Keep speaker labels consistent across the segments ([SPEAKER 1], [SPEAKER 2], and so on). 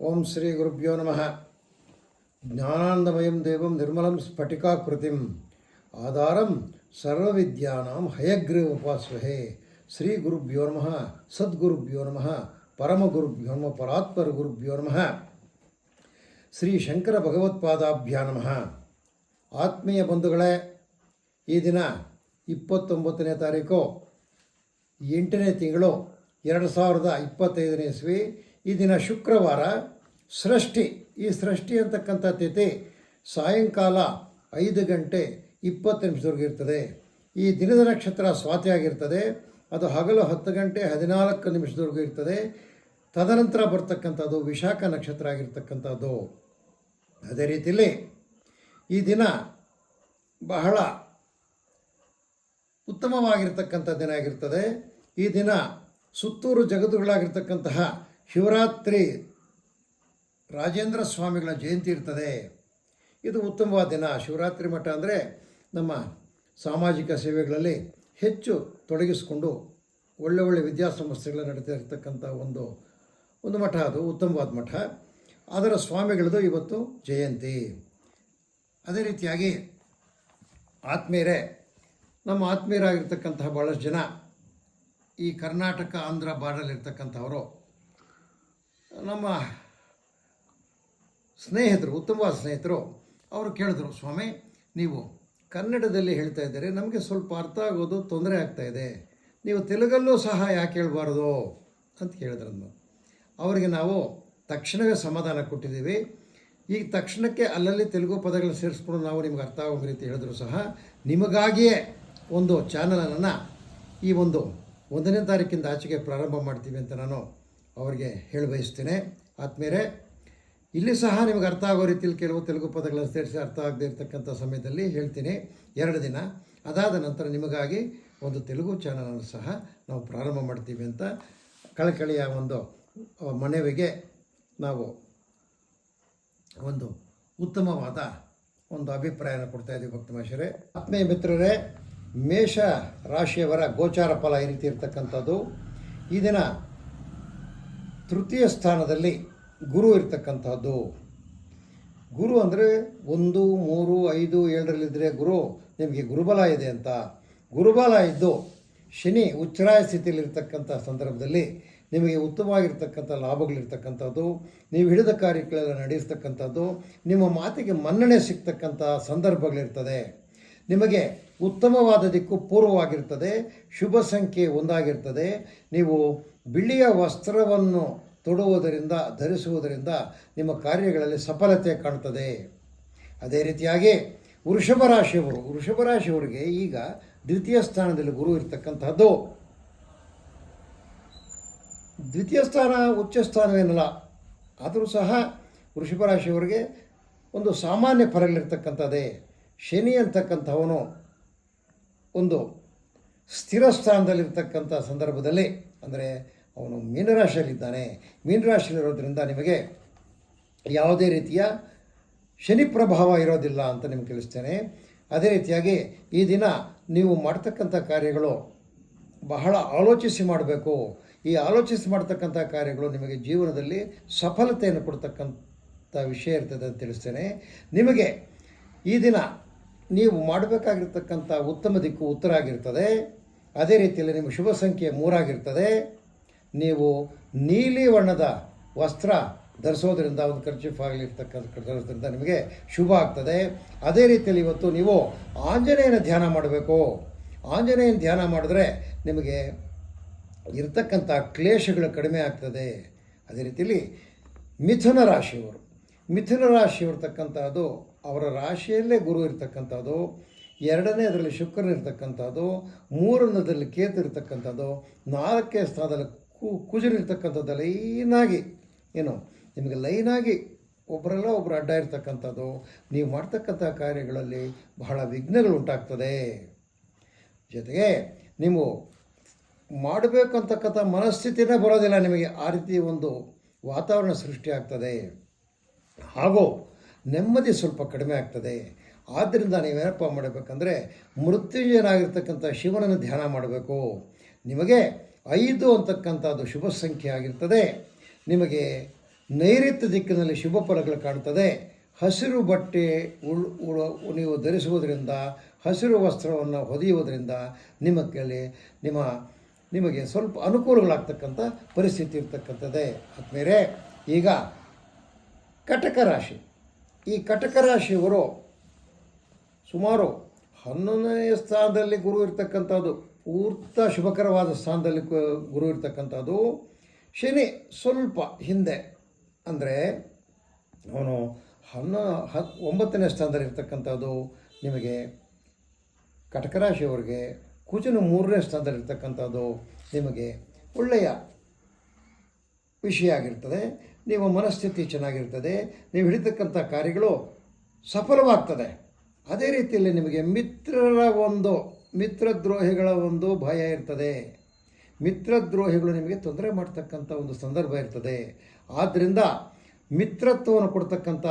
[SPEAKER 1] ಓಂ ಶ್ರೀ ಗುರುಭ್ಯೋ ನಮಃ. ಜ್ಞಾನಾಂದಮಯಂ ದೇವಂ ನಿರ್ಮಲಂ ಸ್ಫಟಿಕಾಕೃತಿಂ. ಆಧಾರಂ ಸರ್ವವಿದ್ಯಾನಾಂ ಹಯಗ್ರೀವ ಉಪಾಸ್ವಹೇ ಶ್ರೀ ಗುರುಭ್ಯೋ ನಮಃ, ಸದ್ಗುರುಭ್ಯೋ ನಮಃ, ಪರಮಗುರುಭ್ಯೋ ನಮಃ ಪರಾತ್ಪರ ಗುರುಭ್ಯೋ ನಮಃ. ಶ್ರೀ ಶಂಕರ ಭಗವತ್ಪಾದಾಭ್ಯಾ ನಮಃ. ಆತ್ಮೀಯ ಬಂಧುಗಳೇ, ಈ ದಿನ ಇಪ್ಪತ್ತೊಂಬತ್ತನೇ ತಾರೀಕು, ಎಂಟನೇ ತಿಂಗಳು, ಎರಡು ಸಾವಿರದ ಇಪ್ಪತ್ತೈದನೇ ಇಸ್ವಿ ಈ ದಿನ ಶುಕ್ರವಾರ ಸೃಷ್ಟಿ, ಈ ಸೃಷ್ಟಿ ಅಂತಕ್ಕಂಥ ತಿಥಿ ಸಾಯಂಕಾಲ ಐದು ಗಂಟೆ ಇಪ್ಪತ್ತು ನಿಮಿಷದವರೆಗೆ ಇರ್ತದೆ. ಈ ದಿನದ ನಕ್ಷತ್ರ ಸ್ವಾತಿ ಆಗಿರ್ತದೆ. ಅದು ಹಗಲು ಹತ್ತು ಗಂಟೆ ಹದಿನಾಲ್ಕು ನಿಮಿಷದವರೆಗೂ ಇರ್ತದೆ. ತದನಂತರ ಬರ್ತಕ್ಕಂಥದ್ದು ವಿಶಾಖ ನಕ್ಷತ್ರ ಆಗಿರ್ತಕ್ಕಂಥದ್ದು. ಅದೇ ರೀತಿಯಲ್ಲಿ ಈ ದಿನ ಬಹಳ ಉತ್ತಮವಾಗಿರ್ತಕ್ಕಂಥ ದಿನ ಆಗಿರ್ತದೆ. ಈ ದಿನ ಸುತ್ತೂರು ಜಗತ್ತುಗಳಾಗಿರ್ತಕ್ಕಂತಹ ಶಿವರಾತ್ರಿ ರಾಜೇಂದ್ರ ಸ್ವಾಮಿಗಳ ಜಯಂತಿ ಇರ್ತದೆ. ಇದು ಉತ್ತಮವಾದ ದಿನ. ಶಿವರಾತ್ರಿ ಮಠ ಅಂದರೆ ನಮ್ಮ ಸಾಮಾಜಿಕ ಸೇವೆಗಳಲ್ಲಿ ಹೆಚ್ಚು ತೊಡಗಿಸಿಕೊಂಡು ಒಳ್ಳೆ ಒಳ್ಳೆ ವಿದ್ಯಾಸಂಸ್ಥೆಗಳು ನಡೀತಾ ಇರತಕ್ಕಂಥ ಒಂದು ಒಂದು ಮಠ ಅದು, ಉತ್ತಮವಾದ ಮಠ. ಅದರ ಸ್ವಾಮಿಗಳದು ಇವತ್ತು ಜಯಂತಿ. ಅದೇ ರೀತಿಯಾಗಿ ಆತ್ಮೀಯರೇ, ನಮ್ಮ ಆತ್ಮೀಯರಾಗಿರ್ತಕ್ಕಂತಹ ಭಾಳಷ್ಟು ಜನ ಈ ಕರ್ನಾಟಕ, ಆಂಧ್ರ ಬಾರ್ಡರ್ಲಿರ್ತಕ್ಕಂಥವರು ನಮ್ಮ ಸ್ನೇಹಿತರು ಉತ್ತಮವಾದ ಸ್ನೇಹಿತರು, ಅವರು ಕೇಳಿದ್ರು, ಸ್ವಾಮಿ, ನೀವು ಕನ್ನಡದಲ್ಲಿ ಹೇಳ್ತಾ ಇದ್ದಾರೆ, ನಮಗೆ ಸ್ವಲ್ಪ ಅರ್ಥ ಆಗೋದು ತೊಂದರೆ ಇದೆ. ನೀವು ತೆಲುಗಲ್ಲೂ ಸಹ ಯಾಕೆ ಹೇಳಬಾರ್ದು? ಅಂತ ಕೇಳಿದ್ರು ಅವರಿಗೆ ನಾವು ತಕ್ಷಣವೇ ಸಮಾಧಾನ ಕೊಟ್ಟಿದ್ದೀವಿ. ಈಗ ತಕ್ಷಣಕ್ಕೆ ಅಲ್ಲಲ್ಲಿ ತೆಲುಗು ಪದಗಳನ್ನ ಸೇರಿಸ್ಕೊಂಡು ನಾವು ನಿಮ್ಗೆ ಅರ್ಥ ಆಗೋ ರೀತಿ ಹೇಳಿದ್ರು ಸಹ, ನಿಮಗಾಗಿಯೇ ಒಂದು ಚಾನಲನ್ನು ಈ ಒಂದು ಒಂದನೇ ತಾರೀಕಿಂದ ಆಚೆಗೆ ಪ್ರಾರಂಭ ಮಾಡ್ತೀವಿ ಅಂತ ನಾನು ಅವರಿಗೆ ಹೇಳಿ ಬಯಸ್ತೇನೆ. ಆದ್ಮೇಲೆ ಇಲ್ಲಿ ಸಹ ನಿಮಗೆ ಅರ್ಥ ಆಗೋ ರೀತಿಯಲ್ಲಿ ಕೆಲವು ತೆಲುಗು ಪದಗಳನ್ನು ಸೇರಿಸಿ ಅರ್ಥ ಆಗದೇ ಇರತಕ್ಕಂಥ ಸಮಯದಲ್ಲಿ ಹೇಳ್ತೀನಿ. ಎರಡು ದಿನ. ಅದಾದ ನಂತರ ನಿಮಗಾಗಿ ಒಂದು ತೆಲುಗು ಚಾನಲನ್ನು ಸಹ ನಾವು ಪ್ರಾರಂಭ ಮಾಡ್ತೀವಿ ಅಂತ ಕಳಕಳಿಯ ಒಂದು ಮನವಿಗೆ ನಾವು ಒಂದು ಉತ್ತಮವಾದ ಒಂದು ಅಭಿಪ್ರಾಯನ ಕೊಡ್ತಾ ಇದ್ದೀವಿ ಭಕ್ತ ಮಹೇಶರೇ ಆತ್ಮೀಯ ಮಿತ್ರರೇ, ಮೇಷ ರಾಶಿಯವರ ಗೋಚಾರ ಫಲ ಈ ರೀತಿ ಇರತಕ್ಕಂಥದ್ದು. ಈ ದಿನ ತೃತೀಯ ಸ್ಥಾನದಲ್ಲಿ ಗುರು ಇರ್ತಕ್ಕಂಥದ್ದು ಗುರು ಅಂದರೆ ಒಂದು, ಮೂರು, ಐದು, ಏಳರಲ್ಲಿದ್ದರೆ ಗುರು, ನಿಮಗೆ ಗುರುಬಲ ಇದೆ ಅಂತ. ಗುರುಬಲ ಇದ್ದು ಶನಿ ಉಚ್ಚರಾಯ ಸ್ಥಿತಿಯಲ್ಲಿರ್ತಕ್ಕಂಥ ಸಂದರ್ಭದಲ್ಲಿ ನಿಮಗೆ ಉತ್ತಮವಾಗಿರ್ತಕ್ಕಂಥ ಲಾಭಗಳಿರ್ತಕ್ಕಂಥದ್ದು, ನೀವು ಹಿಡಿದ ಕಾರ್ಯಗಳೆಲ್ಲ ನಡೆಸ್ತಕ್ಕಂಥದ್ದು ನಿಮ್ಮ ಮಾತಿಗೆ ಮನ್ನಣೆ ಸಿಗ್ತಕ್ಕಂಥ ಸಂದರ್ಭಗಳಿರ್ತದೆ. ನಿಮಗೆ ಉತ್ತಮವಾದ ದಿಕ್ಕು ಪೂರ್ವವಾಗಿರ್ತದೆ, ಶುಭ ಸಂಖ್ಯೆ ಒಂದಾಗಿರ್ತದೆ. ನೀವು ಬಿಳಿಯ ವಸ್ತ್ರವನ್ನು ತೊಡುವುದರಿಂದ, ಧರಿಸುವುದರಿಂದ ನಿಮ್ಮ ಕಾರ್ಯಗಳಲ್ಲಿ ಸಫಲತೆ ಕಾಣ್ತದೆ. ಅದೇ ರೀತಿಯಾಗಿ ವೃಷಭ ರಾಶಿಯವರು, ವೃಷಭ ರಾಶಿಯವರಿಗೆ ಈಗ ದ್ವಿತೀಯ ಸ್ಥಾನದಲ್ಲಿ ಗುರು ಇರ್ತಕ್ಕಂಥದ್ದು ದ್ವಿತೀಯ ಸ್ಥಾನ, ಉಚ್ಚ ಸ್ಥಾನವೇನಲ್ಲ, ಆದರೂ ಸಹ ವೃಷಭ ರಾಶಿಯವರಿಗೆ ಒಂದು ಸಾಮಾನ್ಯ ಫಲಗಳಿರ್ತಕ್ಕಂಥದ್ದೇ. ಶನಿ ಅಂತಕ್ಕಂಥವನು ಒಂದು ಸ್ಥಿರ ಸ್ಥಾನದಲ್ಲಿರ್ತಕ್ಕಂಥ ಸಂದರ್ಭದಲ್ಲಿ, ಅಂದರೆ ಅವನು ಮೀನರಾಶಿಯಲ್ಲಿದ್ದಾನೆ. ಮೀನರಾಶಿಯಲ್ಲಿರೋದ್ರಿಂದ ನಿಮಗೆ ಯಾವುದೇ ರೀತಿಯ ಶನಿ ಪ್ರಭಾವ ಇರೋದಿಲ್ಲ ಅಂತ ನಿಮ್ಗೆ ತಿಳಿಸ್ತೇನೆ. ಅದೇ ರೀತಿಯಾಗಿ ಈ ದಿನ ನೀವು ಮಾಡ್ತಕ್ಕಂಥ ಕಾರ್ಯಗಳು ಬಹಳ ಆಲೋಚಿಸಿ ಮಾಡಬೇಕು. ಈ ಆಲೋಚಿಸಿ ಮಾಡ್ತಕ್ಕಂಥ ಕಾರ್ಯಗಳು ನಿಮಗೆ ಜೀವನದಲ್ಲಿ ಸಫಲತೆಯನ್ನು ಕೊಡ್ತಕ್ಕಂಥ ವಿಷಯ ಇರ್ತದೆ ಅಂತ ತಿಳಿಸ್ತೇನೆ. ನಿಮಗೆ ಈ ದಿನ ನೀವು ಮಾಡಬೇಕಾಗಿರ್ತಕ್ಕಂಥ ಉತ್ತಮ ದಿಕ್ಕು ಉತ್ತರ ಆಗಿರ್ತದೆ. ಅದೇ ರೀತಿಯಲ್ಲಿ ನಿಮ್ಮ ಶುಭ ಸಂಖ್ಯೆ ಮೂರಾಗಿರ್ತದೆ. ನೀವು ನೀಲಿ ವರ್ಣದ ವಸ್ತ್ರ ಧರಿಸೋದ್ರಿಂದ ಒಂದು ಖರ್ಚಿಫ್ ಆಗಲಿರ್ತಕ್ಕಂಥ ಧರಿಸೋದ್ರಿಂದ ನಿಮಗೆ ಶುಭ ಆಗ್ತದೆ. ಅದೇ ರೀತಿಯಲ್ಲಿ ಇವತ್ತು ನೀವು ಆಂಜನೇಯನ ಧ್ಯಾನ ಮಾಡಬೇಕು. ಆಂಜನೇಯನ ಧ್ಯಾನ ಮಾಡಿದ್ರೆ ನಿಮಗೆ ಇರತಕ್ಕಂಥ ಕ್ಲೇಶಗಳು ಕಡಿಮೆ ಆಗ್ತದೆ. ಅದೇ ರೀತಿಯಲ್ಲಿ ಮಿಥುನ ರಾಶಿಯವರು. ಮಿಥುನ ರಾಶಿ ಇರ್ತಕ್ಕಂಥದ್ದು ಅವರ ರಾಶಿಯಲ್ಲೇ ಗುರು ಇರ್ತಕ್ಕಂಥದ್ದು, ಎರಡನೇ ಅದರಲ್ಲಿ ಶುಕ್ರನ ಇರ್ತಕ್ಕಂಥದ್ದು ಮೂರನೇದರಲ್ಲಿ ಕೇತು ಇರ್ತಕ್ಕಂಥದ್ದು, ನಾಲ್ಕನೇ ಸ್ಥಾನದಲ್ಲಿ ಕು ಕುಜರಿರ್ತಕ್ಕಂಥದ್ದು ಲೈನಾಗಿ, ಏನು, ನಿಮಗೆ ಲೈನಾಗಿ ಒಬ್ಬರೆಲ್ಲ ಒಬ್ಬರು ಅಡ್ಡ ಇರ್ತಕ್ಕಂಥದ್ದು, ನೀವು ಮಾಡ್ತಕ್ಕಂಥ ಕಾರ್ಯಗಳಲ್ಲಿ ಬಹಳ ವಿಘ್ನಗಳು ಉಂಟಾಗ್ತದೆ. ಜೊತೆಗೆ ನೀವು ಮಾಡಬೇಕು ಅಂತಕ್ಕಂಥ ಮನಸ್ಥಿತಿನೇ ಬರೋದಿಲ್ಲ ನಿಮಗೆ, ಆ ರೀತಿ ಒಂದು ವಾತಾವರಣ ಸೃಷ್ಟಿಯಾಗ್ತದೆ. ಹಾಗೂ ನೆಮ್ಮದಿ ಸ್ವಲ್ಪ ಕಡಿಮೆ ಆಗ್ತದೆ. ಆದ್ದರಿಂದ ನೀವೇನಪ್ಪ ಮಾಡಬೇಕಂದ್ರೆ ಮೃತ್ಯುಂಜಯನಾಗಿರ್ತಕ್ಕಂಥ ಶಿವನನ್ನು ಧ್ಯಾನ ಮಾಡಬೇಕು. ನಿಮಗೆ ಐದು ಅಂತಕ್ಕಂಥದ್ದು ಶುಭ ಸಂಖ್ಯೆ ಆಗಿರ್ತದೆ. ನಿಮಗೆ ನೈಋತ್ಯ ದಿಕ್ಕಿನಲ್ಲಿ ಶುಭ ಫಲಗಳು ಕಾಣ್ತದೆ. ಹಸಿರು ಬಟ್ಟೆ ಉಳ್, ಉಳ, ನೀವು ಧರಿಸುವುದರಿಂದ, ಹಸಿರು ವಸ್ತ್ರವನ್ನು ಹೊದೆಯುವುದರಿಂದ ನಿಮ್ಮ ನಿಮ್ಮ, ನಿಮಗೆ ಸ್ವಲ್ಪ ಅನುಕೂಲಗಳಾಗ್ತಕ್ಕಂಥ ಪರಿಸ್ಥಿತಿ ಇರ್ತಕ್ಕಂಥದ್ದೇ. ಆದಮೇಲೆ ಈಗ ಕಟಕ ರಾಶಿ. ಈ ಕಟಕ ರಾಶಿಯವರು ಸುಮಾರು ಹನ್ನೊಂದನೇ ಸ್ಥಾನದಲ್ಲಿ ಗುರು ಇರ್ತಕ್ಕಂಥದ್ದು, ಪೂರ್ತ ಶುಭಕರವಾದ ಸ್ಥಾನದಲ್ಲಿ ಗುರು ಇರ್ತಕ್ಕಂಥದ್ದು. ಶನಿ ಸ್ವಲ್ಪ ಹಿಂದೆ ಅಂದರೆ ಅವನು ಹನ್ನ, ಹ, ಒಂಬತ್ತನೇ ಸ್ಥಾನದಲ್ಲಿ ಇರ್ತಕ್ಕಂಥದ್ದು. ನಿಮಗೆ ಕಟಕ ರಾಶಿಯವರಿಗೆ ಕುಜನು ಮೂರನೇ ಸ್ಥಾನದಲ್ಲಿ ಇರ್ತಕ್ಕಂಥದ್ದು. ನಿಮಗೆ ಒಳ್ಳೆಯ ವಿಷಯ ಆಗಿರ್ತದೆ. ನಿಮ್ಮ ಮನಸ್ಥಿತಿ ಚೆನ್ನಾಗಿರ್ತದೆ, ನೀವು ಹಿಡಿತಕ್ಕಂಥ ಕಾರ್ಯಗಳು ಸಫಲವಾಗ್ತದೆ. ಅದೇ ರೀತಿಯಲ್ಲಿ ನಿಮಗೆ ಮಿತ್ರರ ಒಂದು, ಮಿತ್ರದ್ರೋಹಿಗಳ ಒಂದು ಭಯ ಇರ್ತದೆ. ಮಿತ್ರದ್ರೋಹಿಗಳು ನಿಮಗೆ ತೊಂದರೆ ಮಾಡ್ತಕ್ಕಂಥ ಒಂದು ಸಂದರ್ಭ ಇರ್ತದೆ. ಆದ್ದರಿಂದ ಮಿತ್ರತ್ವವನ್ನು ಕೊಡ್ತಕ್ಕಂಥ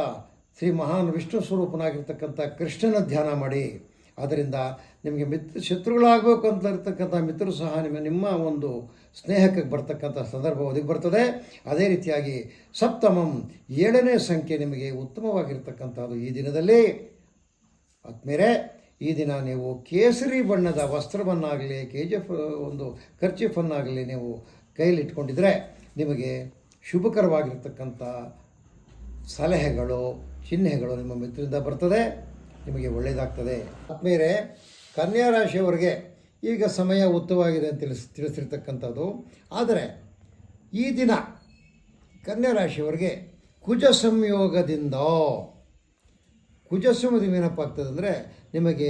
[SPEAKER 1] ಶ್ರೀ ಮಹಾನ್ ವಿಷ್ಣು ಸ್ವರೂಪನಾಗಿರ್ತಕ್ಕಂಥ ಕೃಷ್ಣನ ಧ್ಯಾನ ಮಾಡಿ. ಅದರಿಂದ ನಿಮಗೆ ಮಿತ್ರ ಶತ್ರುಗಳಾಗಬೇಕು ಅಂತ ಇರ್ತಕ್ಕಂಥ ಮಿತ್ರರು ಸಹ ನಿಮ್ಮ ನಿಮ್ಮ ಒಂದು ಸ್ನೇಹಕ್ಕೆ ಬರ್ತಕ್ಕಂಥ ಸಂದರ್ಭ ಒದಗಿ ಬರ್ತದೆ. ಅದೇ ರೀತಿಯಾಗಿ ಸಪ್ತಮಂ ಏಳನೇ ಸಂಖ್ಯೆ ನಿಮಗೆ ಉತ್ತಮವಾಗಿರ್ತಕ್ಕಂಥದ್ದು ಈ ದಿನದಲ್ಲಿ. ಆದ್ಮೇಲೆ ಈ ದಿನ ನೀವು ಕೇಸರಿ ಬಣ್ಣದ ವಸ್ತ್ರವನ್ನಾಗಲಿ ಕೆ ಜಿ ಎಫ್ ಒಂದು ಖರ್ಚಿಫನ್ನಾಗಲಿ ನೀವು ಕೈಯಲ್ಲಿ ಇಟ್ಕೊಂಡಿದ್ರೆ ನಿಮಗೆ ಶುಭಕರವಾಗಿರ್ತಕ್ಕಂಥ ಸಲಹೆಗಳು, ಚಿಹ್ನೆಗಳು ನಿಮ್ಮ ಮಿತ್ರದಿಂದ ಬರ್ತದೆ. ನಿಮಗೆ ಒಳ್ಳೆಯದಾಗ್ತದೆ ಆದ್ಮೇಲೆ ಕನ್ಯಾ ರಾಶಿಯವರಿಗೆ ಈಗ ಸಮಯ ಉತ್ತಮವಾಗಿದೆ ಅಂತ ತಿಳಿಸ್, ತಿಳಿಸಿರ್ತಕ್ಕಂಥದ್ದು. ಆದರೆ ಈ ದಿನ ಕನ್ಯಾ ರಾಶಿಯವರಿಗೆ ಕುಜ ಸಂಯೋಗದಿಂದ ಕುಜಸ್ವಮದಿ ಏನಪ್ಪ ಆಗ್ತದೆ ಅಂದರೆ ನಿಮಗೆ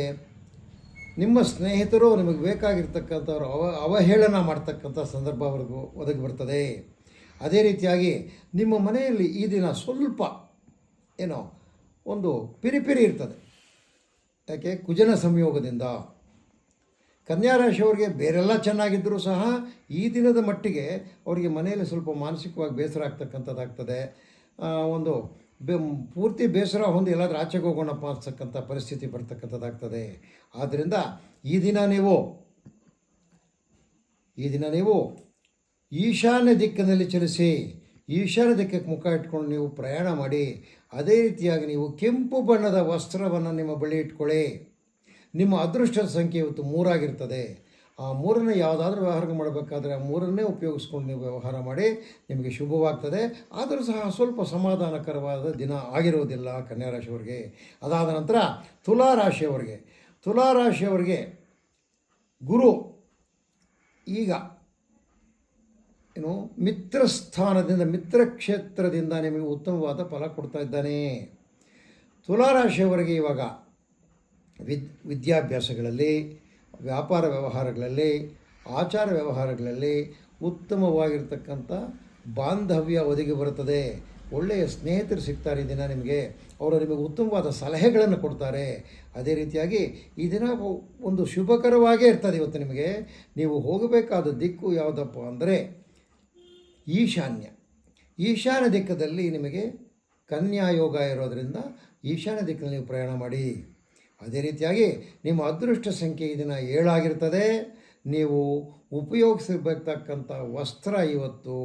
[SPEAKER 1] ನಿಮ್ಮ ಸ್ನೇಹಿತರು ನಿಮಗೆ ಬೇಕಾಗಿರ್ತಕ್ಕಂಥವ್ರು ಅವ, ಅವಹೇಳನ ಮಾಡ್ತಕ್ಕಂಥ ಸಂದರ್ಭ ಅವ್ರಿಗೂ ಒದಗಿ ಬರ್ತದೆ. ಅದೇ ರೀತಿಯಾಗಿ ನಿಮ್ಮ ಮನೆಯಲ್ಲಿ ಈ ದಿನ ಸ್ವಲ್ಪ ಏನೋ ಒಂದು ಪಿರಿಪಿರಿ ಇರ್ತದೆ. ಯಾಕೆ ಕುಜನ ಸಂಯೋಗದಿಂದ. ಕನ್ಯಾ ರಾಶಿಯವರಿಗೆ ಬೇರೆಲ್ಲ ಚೆನ್ನಾಗಿದ್ದರೂ ಸಹ ಈ ದಿನದ ಮಟ್ಟಿಗೆ ಅವರಿಗೆ ಮನೆಯಲ್ಲಿ ಸ್ವಲ್ಪ ಮಾನಸಿಕವಾಗಿ ಬೇಸರ ಆಗ್ತಕ್ಕಂಥದ್ದಾಗ್ತದೆ. ಒಂದು ಬೆ, ಪೂರ್ತಿ ಬೇಸರ ಹೊಂದಿ ಎಲ್ಲಾದರೂ ಆಚೆಗೆ ಹೋಗೋಣಪ್ಪ ಅನ್ಸಕ್ಕಂಥ ಪರಿಸ್ಥಿತಿ ಬರ್ತಕ್ಕಂಥದ್ದಾಗ್ತದೆ. ಆದ್ದರಿಂದ ಈ ದಿನ ನೀವು, ಈ ದಿನ ನೀವು ಈಶಾನ್ಯ ದಿಕ್ಕಿನಲ್ಲಿ ಚಲಿಸಿ ಈಶಾನ್ಯ ದಿಕ್ಕಕ್ಕೆ ಮುಖ ಇಟ್ಕೊಂಡು ನೀವು ಪ್ರಯಾಣ ಮಾಡಿ, ಅದೇ ರೀತಿಯಾಗಿ ನೀವು ಕೆಂಪು ಬಣ್ಣದ ವಸ್ತ್ರವನ್ನು ನಿಮ್ಮ ಬಳಿ ಇಟ್ಕೊಳ್ಳಿ. ನಿಮ್ಮ ಅದೃಷ್ಟದ ಸಂಖ್ಯೆ ಇವತ್ತು ಮೂರಾಗಿರ್ತದೆ. ಆ ಮೂರನ್ನು ಯಾವುದಾದ್ರೂ ವ್ಯವಹಾರ ಮಾಡಬೇಕಾದ್ರೆ ಆ ಮೂರನ್ನೇ ಉಪಯೋಗಿಸ್ಕೊಂಡು ನೀವು ವ್ಯವಹಾರ ಮಾಡಿ, ನಿಮಗೆ ಶುಭವಾಗ್ತದೆ. ಆದರೂ ಸಹ ಸ್ವಲ್ಪ ಸಮಾಧಾನಕರವಾದ ದಿನ ಆಗಿರುವುದಿಲ್ಲ ಕನ್ಯಾ ರಾಶಿಯವರಿಗೆ ಅದಾದ ನಂತರ ತುಲಾ ರಾಶಿಯವರಿಗೆ ತುಲಾ ಗುರು ಈಗ ಏನು ಮಿತ್ರ ಸ್ಥಾನದಿಂದ ಮಿತ್ರ ಕ್ಷೇತ್ರದಿಂದ ನಿಮಗೆ ಉತ್ತಮವಾದ ಫಲ ಕೊಡ್ತಾ ಇದ್ದಾನೆ. ತುಲಾರಾಶಿಯವರಿಗೆ ಇವಾಗ ವಿದ್, ವಿದ್ಯಾಭ್ಯಾಸಗಳಲ್ಲಿ, ವ್ಯಾಪಾರ ವ್ಯವಹಾರಗಳಲ್ಲಿ, ಆಚಾರ ವ್ಯವಹಾರಗಳಲ್ಲಿ ಉತ್ತಮವಾಗಿರ್ತಕ್ಕಂಥ ಬಾಂಧವ್ಯ ಒದಗಿ ಬರುತ್ತದೆ. ಒಳ್ಳೆಯ ಸ್ನೇಹಿತರು ಸಿಗ್ತಾರೆ ಈ ದಿನ ನಿಮಗೆ. ಅವರು ನಿಮಗೆ ಉತ್ತಮವಾದ ಸಲಹೆಗಳನ್ನು ಕೊಡ್ತಾರೆ. ಅದೇ ರೀತಿಯಾಗಿ ಈ ದಿನ ಒಂದು ಶುಭಕರವಾಗೇ ಇರ್ತದೆ ಇವತ್ತು ನಿಮಗೆ. ನೀವು ಹೋಗಬೇಕಾದ ದಿಕ್ಕು ಯಾವುದಪ್ಪ ಅಂದರೆ ಈಶಾನ್ಯ. ಈಶಾನ್ಯ ದಿಕ್ಕದಲ್ಲಿ ನಿಮಗೆ ಕನ್ಯಾ ಯೋಗ ಇರೋದರಿಂದ ಈಶಾನ್ಯ ದಿಕ್ಕಿನಲ್ಲಿ ನೀವು ಪ್ರಯಾಣ ಮಾಡಿ. ಅದೇ ರೀತಿಯಾಗಿ ನಿಮ್ಮ ಅದೃಷ್ಟ ಸಂಖ್ಯೆ ಈ ದಿನ ಏಳಾಗಿರ್ತದೆ. ನೀವು ಉಪಯೋಗಿಸಬೇಕತಕ್ಕಂಥ ವಸ್ತ್ರ ಇವತ್ತು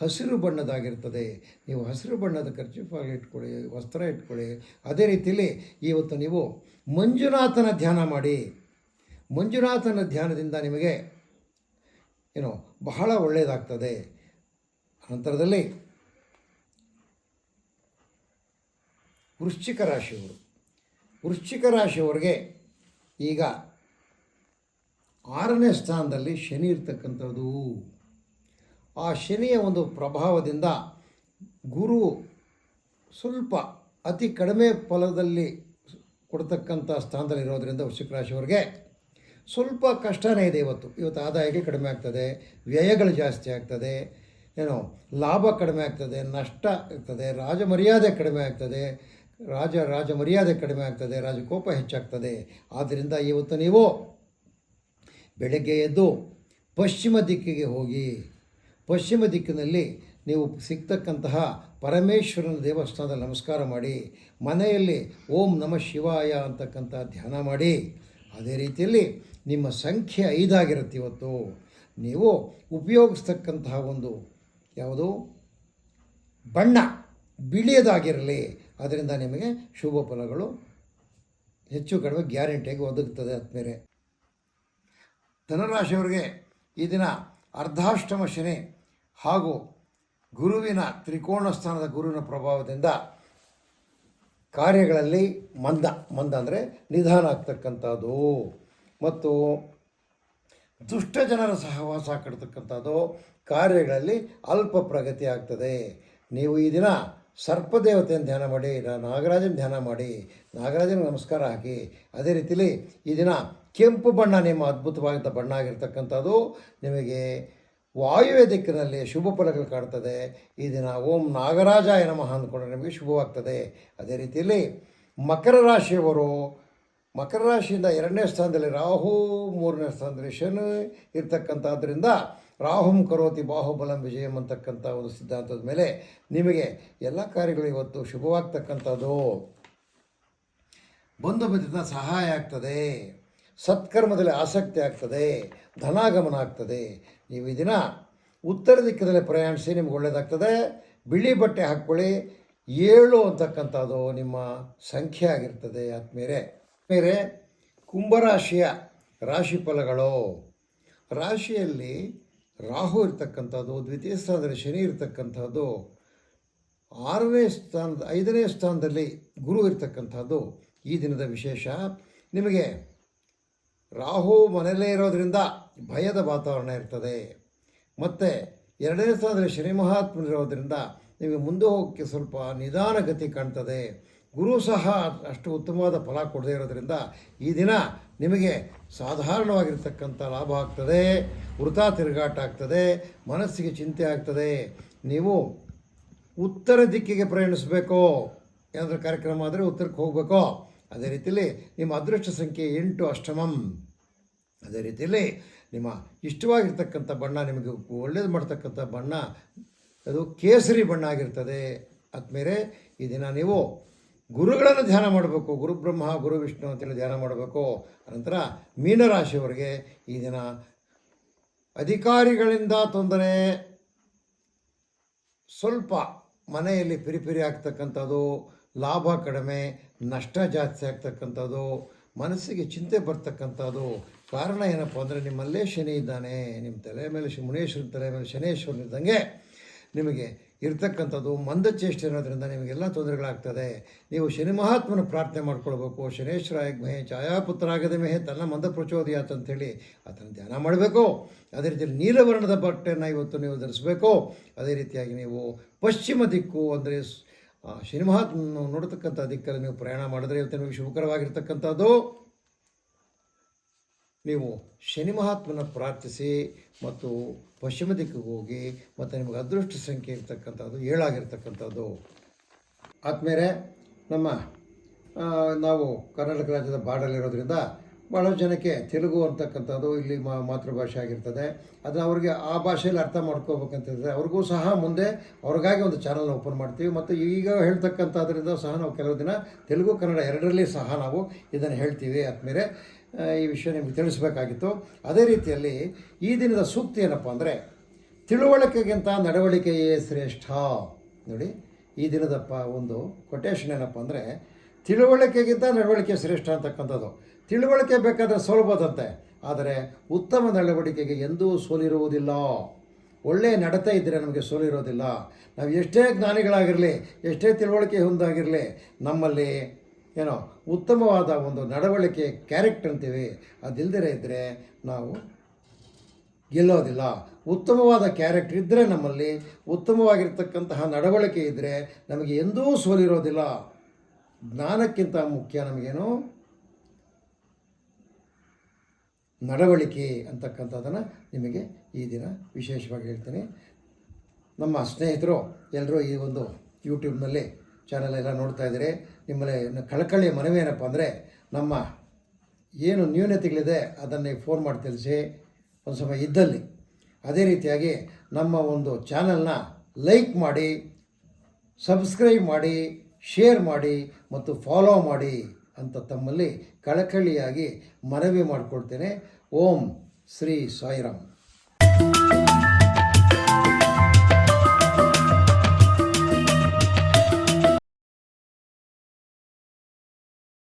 [SPEAKER 1] ಹಸಿರು ಬಣ್ಣದಾಗಿರ್ತದೆ. ನೀವು ಹಸಿರು ಬಣ್ಣದ ಖರ್ಚಿಫಾಗಿ ಇಟ್ಕೊಳ್ಳಿ, ವಸ್ತ್ರ ಇಟ್ಕೊಳ್ಳಿ. ಅದೇ ರೀತಿಯಲ್ಲಿ ಇವತ್ತು ನೀವು ಮಂಜುನಾಥನ ಧ್ಯಾನ ಮಾಡಿ. ಮಂಜುನಾಥನ ಧ್ಯಾನದಿಂದ ನಿಮಗೆ ಏನು ಬಹಳ ಒಳ್ಳೆಯದಾಗ್ತದೆ ನಂತರದಲ್ಲಿ ವೃಶ್ಚಿಕ ರಾಶಿಯವರು. ವೃಶ್ಚಿಕ ರಾಶಿಯವರಿಗೆ ಈಗ ಆರನೇ ಸ್ಥಾನದಲ್ಲಿ ಶನಿ ಇರ್ತಕ್ಕಂಥದ್ದು. ಆ ಶನಿಯ ಒಂದು ಪ್ರಭಾವದಿಂದ ಗುರು ಸ್ವಲ್ಪ ಅತಿ ಕಡಿಮೆ ಫಲದಲ್ಲಿ ಕೊಡ್ತಕ್ಕಂಥ ಸ್ಥಾನದಲ್ಲಿರೋದ್ರಿಂದ ವೃಶ್ಚಿಕ ರಾಶಿಯವರಿಗೆ ಸ್ವಲ್ಪ ಕಷ್ಟನೇ ಇದೆ ಇವತ್ತು. ಇವತ್ತು ಆದಾಯಕ್ಕೆ ಕಡಿಮೆ ಆಗ್ತದೆ, ವ್ಯಯಗಳು ಜಾಸ್ತಿ ಆಗ್ತದೆ ಏನೋ ಲಾಭ ಕಡಿಮೆ ಆಗ್ತದೆ, ನಷ್ಟ ಆಗ್ತದೆ ರಾಜ ಮರ್ಯಾದೆ ಕಡಿಮೆ ಆಗ್ತದೆ, ರಾಜ ರಾಜ ಮರ್ಯಾದೆ ಕಡಿಮೆ ಆಗ್ತದೆ, ರಾಜಕೋಪ ಹೆಚ್ಚಾಗ್ತದೆ. ಆದ್ದರಿಂದ ಇವತ್ತು ನೀವು ಬೆಳಗ್ಗೆ ಎದ್ದು ಪಶ್ಚಿಮ ದಿಕ್ಕಿಗೆ ಹೋಗಿ, ಪಶ್ಚಿಮ ದಿಕ್ಕಿನಲ್ಲಿ ನೀವು ಸಿಗ್ತಕ್ಕಂತಹ ಪರಮೇಶ್ವರನ ದೇವಸ್ಥಾನದಲ್ಲಿ ನಮಸ್ಕಾರ ಮಾಡಿ, ಮನೆಯಲ್ಲಿ ಓಂ ನಮ ಶಿವಾಯ ಅಂತಕ್ಕಂಥ ಧ್ಯಾನ ಮಾಡಿ, ಅದೇ ರೀತಿಯಲ್ಲಿ ನಿಮ್ಮ ಸಂಖ್ಯೆ ಐದಾಗಿರುತ್ತೆ ಇವತ್ತು. ನೀವು ಉಪಯೋಗಿಸ್ತಕ್ಕಂತಹ ಒಂದು ಯಾವುದು? ಬಣ್ಣ ಬಿಳಿಯದಾಗಿರಲಿ. ಅದರಿಂದ ನಿಮಗೆ ಶುಭ ಫಲಗಳು ಹೆಚ್ಚು ಕಡಿಮೆ ಗ್ಯಾರಂಟಿಯಾಗಿ ಒದಗುತ್ತದೆ ಆದ್ಮೇಲೆ ಧನುರಾಶಿಯವರಿಗೆ ಈ ದಿನ ಅರ್ಧಾಷ್ಟಮ ಶನಿ ಹಾಗೂ ಗುರುವಿನ ತ್ರಿಕೋಣ ಸ್ಥಾನದ ಗುರುವಿನ ಪ್ರಭಾವದಿಂದ ಕಾರ್ಯಗಳಲ್ಲಿ ಮಂದ ಮಂದ ಅಂದರೆ ನಿಧಾನ ಆಗ್ತಕ್ಕಂಥದ್ದು. ಮತ್ತು ದುಷ್ಟ ಜನರ ಸಹವಾಸ ಕಟ್ತಕ್ಕಂಥದ್ದು. ಕಾರ್ಯಗಳಲ್ಲಿ ಅಲ್ಪ ಪ್ರಗತಿ ಆಗ್ತದೆ. ನೀವು ಈ ದಿನ ಸರ್ಪದೇವತೆಯನ್ನು ಧ್ಯಾನ ಮಾಡಿ ನಾಗರಾಜನ ಧ್ಯಾನ ಮಾಡಿ ನಾಗರಾಜನ ನಮಸ್ಕಾರ ಹಾಕಿ, ಅದೇ ರೀತಿಲಿ ಈ ದಿನ ಕೆಂಪು ಬಣ್ಣ, ನಿಮ್ಮ ಅದ್ಭುತವಾದಂಥ ಬಣ್ಣ ಆಗಿರ್ತಕ್ಕಂಥದ್ದು ನಿಮಗೆ ವಾಯುವ್ಯ ದಿಕ್ಕಿನಲ್ಲಿ ಶುಭ ಫಲಗಳು ಕಾಡ್ತದೆ ಈ ದಿನ ಓಂ ನಾಗರಾಜ ನಮಃ ಅಂದ್ಕೊಂಡ್ರೆ ನಿಮಗೆ ಶುಭವಾಗ್ತದೆ. ಅದೇ ರೀತಿಯಲ್ಲಿ ಮಕರ ರಾಶಿಯವರು ಮಕರ ರಾಶಿಯಿಂದ ಎರಡನೇ ಸ್ಥಾನದಲ್ಲಿ ರಾಹು, ಮೂರನೇ ಸ್ಥಾನದಲ್ಲಿ ಶನಿ ಇರ್ತಕ್ಕಂಥದ್ರಿಂದ ರಾಹುಂ ಕರೋತಿ ಬಾಹುಬಲಂ ವಿಜಯಂ ಅಂತಕ್ಕಂಥ ಒಂದು ಸಿದ್ಧಾಂತದ ಮೇಲೆ ನಿಮಗೆ ಎಲ್ಲ ಕಾರ್ಯಗಳು ಇವತ್ತು ಶುಭವಾಗ್ತಕ್ಕಂಥದ್ದು. ಬಂಧು ಮಿತ್ರನ ಸಹಾಯ ಆಗ್ತದೆ, ಸತ್ಕರ್ಮದಲ್ಲಿ ಆಸಕ್ತಿ ಆಗ್ತದೆ, ಧನಾಗಮನ ಆಗ್ತದೆ. ನೀವು ಈ ದಿನ ಉತ್ತರ ದಿಕ್ಕದಲ್ಲಿ ಪ್ರಯಾಣಿಸಿ ನಿಮ್ಗೆ ಒಳ್ಳೆಯದಾಗ್ತದೆ ಬಿಳಿ ಬಟ್ಟೆ ಹಾಕ್ಕೊಳ್ಳಿ. ಏಳು ಅಂತಕ್ಕಂಥದ್ದು ನಿಮ್ಮ ಸಂಖ್ಯೆ ಆಗಿರ್ತದೆ ಆದ್ಮೇಲೆ ಬೇರೆ ಕುಂಭರಾಶಿಯ ರಾಶಿ ಫಲಗಳು ರಾಶಿಯಲ್ಲಿ ರಾಹು ಇರ್ತಕ್ಕಂಥದ್ದು, ದ್ವಿತೀಯ ಸ್ಥಾನದಲ್ಲಿ ಶನಿ ಇರ್ತಕ್ಕಂಥದ್ದು, ಆರನೇ ಸ್ಥಾನದ ಐದನೇ ಸ್ಥಾನದಲ್ಲಿ ಗುರು ಇರ್ತಕ್ಕಂಥದ್ದು ಈ ದಿನದ ವಿಶೇಷ. ನಿಮಗೆ ರಾಹು ಮನೆಯಲ್ಲೇ ಇರೋದರಿಂದ ಭಯದ ವಾತಾವರಣ ಇರ್ತದೆ. ಮತ್ತು ಎರಡನೇ ಸ್ಥಾನದಲ್ಲಿ ಶನಿ ಮಹಾತ್ಮನಿರೋದ್ರಿಂದ ನಿಮಗೆ ಮುಂದೆ ಹೋಗೋಕ್ಕೆ ಸ್ವಲ್ಪ ನಿಧಾನಗತಿ ಕಾಣ್ತದೆ. ಗುರು ಸಹ ಅಷ್ಟು ಉತ್ತಮವಾದ ಫಲ ಕೊಡದೇ ಇರೋದರಿಂದ ಈ ದಿನ ನಿಮಗೆ ಸಾಧಾರಣವಾಗಿರ್ತಕ್ಕಂಥ ಲಾಭ ಆಗ್ತದೆ ವೃತ ತಿರುಗಾಟ ಆಗ್ತದೆ, ಮನಸ್ಸಿಗೆ ಚಿಂತೆ ಆಗ್ತದೆ. ನೀವು ಉತ್ತರ ದಿಕ್ಕಿಗೆ ಪ್ರಯಾಣಿಸಬೇಕು. ಏನಾದರೂ ಕಾರ್ಯಕ್ರಮ ಆದರೆ ಉತ್ತರಕ್ಕೆ ಹೋಗಬೇಕು. ಅದೇ ರೀತಿಯಲ್ಲಿ ನಿಮ್ಮ ಅದೃಷ್ಟ ಸಂಖ್ಯೆ ಎಂಟು ಅಷ್ಟಮಂ. ಅದೇ ರೀತಿಯಲ್ಲಿ ನಿಮ್ಮ ಇಷ್ಟವಾಗಿರ್ತಕ್ಕಂಥ ಬಣ್ಣ ನಿಮಗೆ ಒಳ್ಳೇದು ಮಾಡ್ತಕ್ಕಂಥ ಬಣ್ಣ, ಅದು ಕೇಸರಿ ಬಣ್ಣ ಆಗಿರ್ತದೆ. ಆದಮೇಲೆ ಈ ದಿನ ನೀವು ಗುರುಗಳನ್ನು ಧ್ಯಾನ ಮಾಡಬೇಕು. ಗುರು ಬ್ರಹ್ಮ, ಗುರು ವಿಷ್ಣು ಅಂತೇಳಿ ಧ್ಯಾನ ಮಾಡಬೇಕು. ನಂತರ ಮೀನರಾಶಿಯವರಿಗೆ ಈ ದಿನ ಅಧಿಕಾರಿಗಳಿಂದ ತೊಂದರೆ, ಸ್ವಲ್ಪ ಮನೆಯಲ್ಲಿ ಪಿರಿಪಿರಿ ಆಗ್ತಕ್ಕಂಥದ್ದು, ಲಾಭ ಕಡಿಮೆ, ನಷ್ಟ ಜಾಸ್ತಿ ಆಗ್ತಕ್ಕಂಥದ್ದು, ಮನಸ್ಸಿಗೆ ಚಿಂತೆ ಬರ್ತಕ್ಕಂಥದ್ದು. ಕಾರಣ ಏನಪ್ಪ ಅಂದರೆ ನಿಮ್ಮಲ್ಲೇ ಶನಿ ಇದ್ದಾನೆ. ನಿಮ್ಮ ತಲೆ ಮೇಲೆ ಶಿ ಮುನೇಶ್ವರ ತಲೆ ಮೇಲೆ ಶನೇಶ್ವರನಿದ್ದಂಗೆ ನಿಮಗೆ ಇರ್ತಕ್ಕಂಥದ್ದು ಮಂದಚೇಷ್ಟೆ ಅನ್ನೋದ್ರಿಂದ ನಿಮಗೆಲ್ಲ ತೊಂದರೆಗಳಾಗ್ತದೆ. ನೀವು ಶನಿ ಮಹಾತ್ಮನ ಪ್ರಾರ್ಥನೆ ಮಾಡ್ಕೊಳ್ಬೇಕು ಶನೇಶ್ವರಾಯ ಮಹೇ ಛಾಯಾಪುತ್ರಾಗದ ಮೇಹೆ ತನ್ನ ಮಂದ ಪ್ರಚೋದಯಾತ್ ಅಂತೇಳಿ ಅದನ್ನು ಧ್ಯಾನ ಮಾಡಬೇಕು. ಅದೇ ರೀತಿಯಲ್ಲಿ ನೀಲವರ್ಣದ ಬಟ್ಟೆಯನ್ನು ಇವತ್ತು ನೀವು ಧರಿಸಬೇಕು. ಅದೇ ರೀತಿಯಾಗಿ ನೀವು ಪಶ್ಚಿಮ ದಿಕ್ಕು ಅಂದರೆ ಶನಿ ಮಹಾತ್ಮನ ನೋಡ್ತಕ್ಕಂಥ ದಿಕ್ಕಲ್ಲಿ ನೀವು ಪ್ರಯಾಣ ಮಾಡಿದ್ರೆ ಇವತ್ತು ನಿಮಗೆ ಶುಭಕರವಾಗಿರ್ತಕ್ಕಂಥದ್ದು. ನೀವು ಶನಿ ಮಹಾತ್ಮನ ಪ್ರಾರ್ಥಿಸಿ ಮತ್ತು ಪಶ್ಚಿಮ ದಿಕ್ಕಿಗೆ ಹೋಗಿ ಮತ್ತು ನಿಮಗೆ ಅದೃಷ್ಟ ಸಂಖ್ಯೆ ಇರ್ತಕ್ಕಂಥದ್ದು, ಏಳಾಗಿರ್ತಕ್ಕಂಥದ್ದು. ಆದಮೇಲೆ ನಮ್ಮ ನಾವು ಕರ್ನಾಟಕ ರಾಜ್ಯದ ಬಾರ್ಡಲ್ಲಿರೋದ್ರಿಂದ ಭಾಳ ಜನಕ್ಕೆ ತೆಲುಗು ಅಂತಕ್ಕಂಥದ್ದು ಇಲ್ಲಿ ಮಾತೃಭಾಷೆ ಆಗಿರ್ತದೆ. ಅದನ್ನು ಅವ್ರಿಗೆ ಆ ಭಾಷೆಯಲ್ಲಿ ಅರ್ಥ ಮಾಡ್ಕೋಬೇಕಂತಿದ್ರೆ ಅವ್ರಿಗೂ ಸಹ ಮುಂದೆ ಅವ್ರಿಗಾಗಿ ಒಂದು ಚಾನಲ್ನ ಓಪನ್ ಮಾಡ್ತೀವಿ. ಮತ್ತು ಈಗ ಹೇಳ್ತಕ್ಕಂಥದ್ರಿಂದ ಸಹ ನಾವು ಕೆಲವು ದಿನ ತೆಲುಗು, ಕನ್ನಡ ಎರಡರಲ್ಲಿ ಸಹ ನಾವು ಇದನ್ನು ಹೇಳ್ತೀವಿ ಆದಮೇಲೆ ಈ ವಿಷಯ ನಿಮಗೆ ತಿಳಿಸಬೇಕಾಗಿತ್ತು. ಅದೇ ರೀತಿಯಲ್ಲಿ ಈ ದಿನದ ಸೂಕ್ತಿ ಏನಪ್ಪ ಅಂದರೆ, ತಿಳುವಳಿಕೆಗಿಂತ ನಡವಳಿಕೆಯೇ ಶ್ರೇಷ್ಠ. ನೋಡಿ, ಈ ದಿನದ ಒಂದು ಕೊಟೇಶನ್ ಏನಪ್ಪ ಅಂದರೆ, ತಿಳುವಳಿಕೆಗಿಂತ ನಡವಳಿಕೆ ಶ್ರೇಷ್ಠ ಅಂತಕ್ಕಂಥದ್ದು. ತಿಳುವಳಿಕೆ ಬೇಕಾದರೆ ಸೋಲ್ಬೋದಂತೆ, ಆದರೆ ಉತ್ತಮ ನಡವಳಿಕೆಗೆ ಎಂದೂ ಸೋಲಿರುವುದಿಲ್ಲ. ಒಳ್ಳೆಯ ನಡತೆ ಇದ್ದರೆ ನಮಗೆ ಸೋಲಿರೋದಿಲ್ಲ. ನಾವು ಎಷ್ಟೇ ಜ್ಞಾನಿಗಳಾಗಿರಲಿ, ಎಷ್ಟೇ ತಿಳುವಳಿಕೆ ಹೊಂದಾಗಿರಲಿ, ನಮ್ಮಲ್ಲಿ ಏನೋ ಉತ್ತಮವಾದ ಒಂದು ನಡವಳಿಕೆ ಕ್ಯಾರೆಕ್ಟರ್ ಅಂತೀವಿ. ಅದಿಲ್ಲದೇ ಇದ್ದರೆ ನಾವು ಗೆಲ್ಲೋದಿಲ್ಲ. ಉತ್ತಮವಾದ ಕ್ಯಾರೆಕ್ಟರ್ ಇದ್ದರೆ ನಮ್ಮಲ್ಲಿ ಉತ್ತಮವಾಗಿರ್ತಕ್ಕಂತಹ ನಡವಳಿಕೆ ಇದ್ದರೆ ನಮಗೆ ಎಂದೂ ಸೋಲಿರೋದಿಲ್ಲ. ಜ್ಞಾನಕ್ಕಿಂತ ಮುಖ್ಯ ನಮಗೇನು? ನಡವಳಿಕೆ ಅಂತಕ್ಕಂಥದ್ದನ್ನು ನಿಮಗೆ ಈ ದಿನ ವಿಶೇಷವಾಗಿ ಹೇಳ್ತೀನಿ. ನಮ್ಮ ಸ್ನೇಹಿತರು ಎಲ್ಲರೂ ಈ ಒಂದು ಯೂಟ್ಯೂಬ್ನಲ್ಲಿ ಚಾನಲ್ ಎಲ್ಲ ನೋಡ್ತಾ ಇದ್ದೀರಿ. ನಿಮ್ಮಲ್ಲಿ ಕಳಕಳಿ ಮನವಿ ಏನಪ್ಪ ಅಂದರೆ ನಮ್ಮ ಏನು ನ್ಯೂನತೆಗಳಿದೆ ಅದನ್ನೇ ಫೋನ್ ಮಾಡಿ ತಿಳಿಸಿ. ಒಂದು ಸಮಯ ಇದ್ದಲ್ಲಿ. ಅದೇ ರೀತಿಯಾಗಿ ನಮ್ಮ ಒಂದು ಚಾನಲ್ನ ಲೈಕ್ ಮಾಡಿ ಸಬ್ಸ್ಕ್ರೈಬ್ ಮಾಡಿ ಶೇರ್ ಮಾಡಿ ಮತ್ತು ಫಾಲೋ ಮಾಡಿ ಅಂತ ತಮ್ಮಲ್ಲಿ ಕಳಕಳಿಯಾಗಿ ಮನವಿ ಮಾಡಿಕೊಡ್ತೇನೆ. ಓಂ ಶ್ರೀ ಸಾಯಿರಾಮ್.